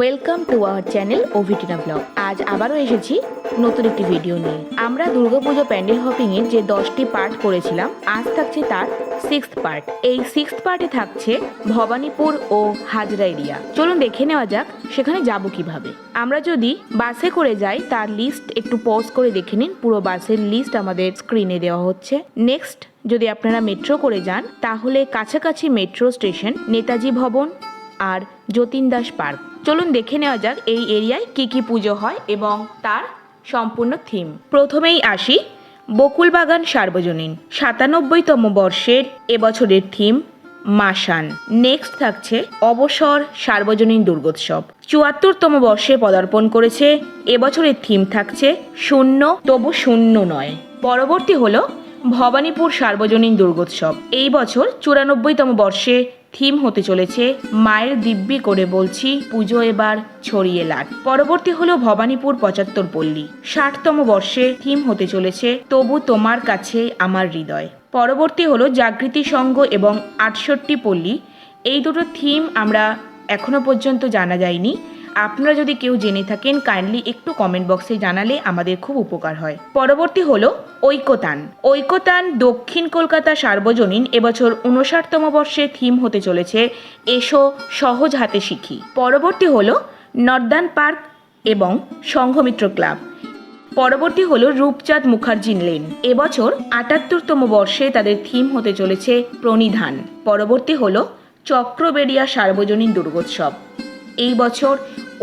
Welcome to our channel ওভিটিনা blog আজ আবারও এসেছি নতুন একটি ভিডিও নিয়ে। আমরা দুর্গাপুজো প্যান্ডেল হপিংয়ের যে দশটি পার্ট করেছিলাম, আজ থাকছে তার সিক্স পার্ট এই সিক্স পার্টে থাকছে ভবানীপুর ও হাজরা এরিয়া। চলুন দেখে নেওয়া যাক, সেখানে যাব কীভাবে। আমরা যদি বাসে করে যাই, তার লিস্ট একটু পজ করে দেখে নিন। পুরো বাসের লিস্ট আমাদের স্ক্রিনে দেওয়া হচ্ছে। নেক্সট যদি আপনারা মেট্রো করে যান, তাহলে কাছাকাছি মেট্রো স্টেশন নেতাজি ভবন আর যতীন দাস পার্ক। চলুন দেখে নেওয়া যাক এই এরিয়ায় কি কি পুজো হয় এবং তার সম্পূর্ণ থিম। প্রথমেই আসি বকুলবাগান সার্বজনীন, সাতানব্বইতম বর্ষের এবছরের থিম মাসান নেক্সট থাকছে অবসর সার্বজনীন দুর্গোৎসব। চুয়াত্তরতম বর্ষে পদার্পণ করেছে, এবছরের থিম থাকছে শূন্য, তবু শূন্য নয়। পরবর্তী হলো ভবানীপুর সার্বজনীন দুর্গোৎসব। এই বছর চুরানব্বইতম বর্ষে থিম হতে চলেছে মায়ের দিব্যি করে বলছি পুজো এবার ছড়িয়ে লাট। পরবর্তী হলো ভবানীপুর পঁচাত্তর পল্লী। ষাটতম বর্ষে থিম হতে চলেছে তবু তোমার কাছে আমার হৃদয়। পরবর্তী হলো জাগৃতি সংঘ এবং আটষট্টি পল্লী। এই দুটো থিম আমরা এখনও পর্যন্ত জানা যায়নি। আপনারা যদি কেউ জেনে থাকেন কাইন্ডলি একটু কমেন্ট বক্সে জানালে আমাদের খুব উপকার হয়। পরবর্তী হলো ঐকতান। ঐকতান দক্ষিণ কলকাতা সার্বজনীন এবছর উনষাটতম বর্ষে থিম হতে চলেছে এসো সহজ হাতে শিখি। পরবর্তী হলো নর্দান পার্ক এবং সংঘমিত্র ক্লাব। পরবর্তী হলো রূপচাঁদ মুখার্জি লেন। এবছর আটাত্তরতম বর্ষে তাদের থিম হতে চলেছে প্রণিধান। পরবর্তী হলো চক্রবেড়িয়া সার্বজনীন দুর্গোৎসব। এই বছর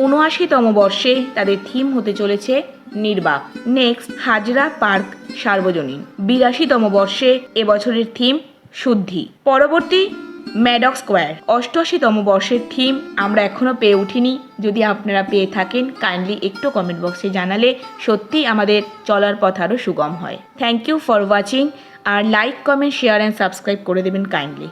উনআশিতম বর্ষে তাদের থিম হতে চলেছে নির্বাক। নেক্সট, হাজরা পার্ক সার্বজনীন। বিরাশিতম বর্ষে এবছরের থিম শুদ্ধি। পরবর্তী, ম্যাডক স্কোয়ার। অষ্টআশিতম বর্ষের থিম আমরা এখনও পেয়ে উঠিনি। যদি আপনারা পেয়ে থাকেন, কাইন্ডলি একটু কমেন্ট বক্সে জানালে সত্যি আমাদের চলার পথ আরও সুগম হয়। Thank you for watching R like, comment, share and subscribe করে দেবেন কাইন্ডলি।